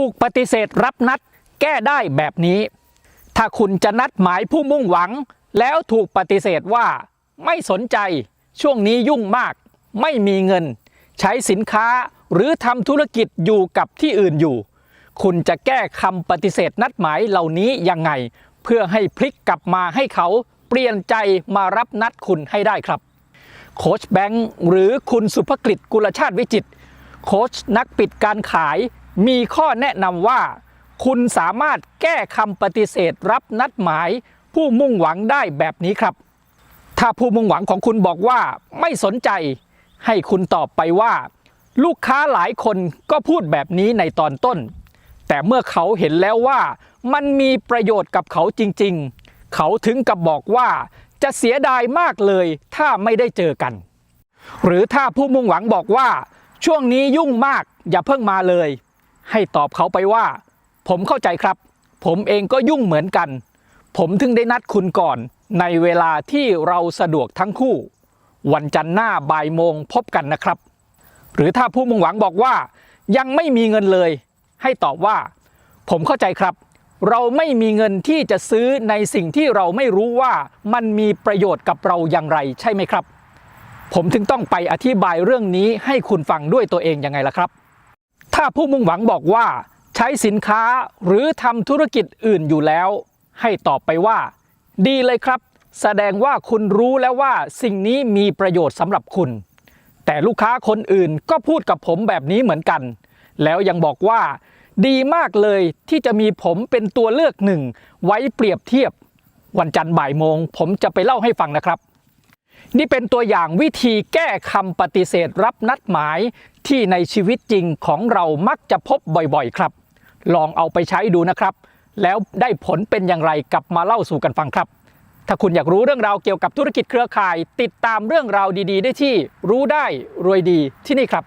ถูกปฏิเสธรับนัดแก้ได้แบบนี้ ถ้าคุณจะนัดหมายผู้มุ่งหวัง แล้วถูกปฏิเสธว่าไม่สนใจช่วงนี้ยุ่งมาก ไม่มีเงิน ใช้สินค้าหรือทำธุรกิจอยู่กับที่อื่นอยู่ คุณจะแก้คำปฏิเสธนัดหมายเหล่านี้ยังไง เพื่อให้พลิกกลับมาให้เขาเปลี่ยนใจมารับนัดคุณให้ได้ครับ โค้ชแบงค์หรือคุณสุภกฤษกุลชาติวิจิตโค้ชนักปิดการขาย มีข้อแนะนำว่า คุณสามารถแก้คำปฏิเสธรับนัดหมาย ผู้มุ่งหวังได้แบบนี้ครับ ถ้าผู้มุ่งหวังของคุณบอกว่าไม่สนใจ ให้คุณตอบไปว่า ลูกค้าหลายคนก็พูดแบบนี้ในตอนต้น แต่เมื่อเขาเห็นแล้วว่า มันมีประโยชน์กับเขาจริง ๆ เขาถึงกับบอกว่าจะเสียดายมากเลยถ้าไม่ได้เจอกัน หรือถ้าผู้มุ่งหวังบอกว่า ช่วงนี้ยุ่งมากอย่าเพิ่งมาเลย ให้ตอบเขาไปว่า ผมเข้าใจครับ ผมเองก็ยุ่งเหมือนกัน ผมถึงได้นัดคุณก่อนในเวลาที่เราสะดวกทั้งคู่ วันจันทร์หน้าบ่ายโมงพบกันนะครับ หรือถ้าผู้มุ่งหวังบอกว่า ยังไม่มีเงินเลย ให้ตอบว่า ผมเข้าใจครับ เราไม่มีเงินที่จะซื้อในสิ่งที่เราไม่รู้ว่ามันมีประโยชน์กับเราอย่างไรใช่ไหมครับ ผมถึงต้องไปอธิบายเรื่องนี้ให้คุณฟังด้วยตัวเองยังไงล่ะครับ ถ้าผู้มุ่งหวังบอกว่า ใช้สินค้าหรือทำธุรกิจอื่นอยู่แล้ว ให้ตอบไปว่า ดีเลยครับ แสดงว่าคุณรู้แล้วว่าสิ่งนี้มีประโยชน์สำหรับคุณ แต่ลูกค้าคนอื่นก็พูดกับผมแบบนี้เหมือนกัน แล้วยังบอกว่า ดีมากเลยที่จะมีผมเป็นตัวเลือกหนึ่ง ไว้เปรียบเทียบ วันจันทร์บ่ายโมง ผมจะไปเล่าให้ฟังนะครับ นี่เป็นตัวอย่างวิธีแก้คำปฏิเสธรับนัดหมายที่ในชีวิตจริงของเรามักจะพบบ่อยๆ ครับ ลองเอาไปใช้ดูนะครับ แล้วได้ผลเป็นอย่างไรกลับมาเล่าสู่กันฟังครับ ถ้าคุณอยากรู้เรื่องราวเกี่ยวกับธุรกิจเครือข่าย ติดตามเรื่องราวดีๆ ได้ที่รู้ได้รวยดีที่นี่ครับ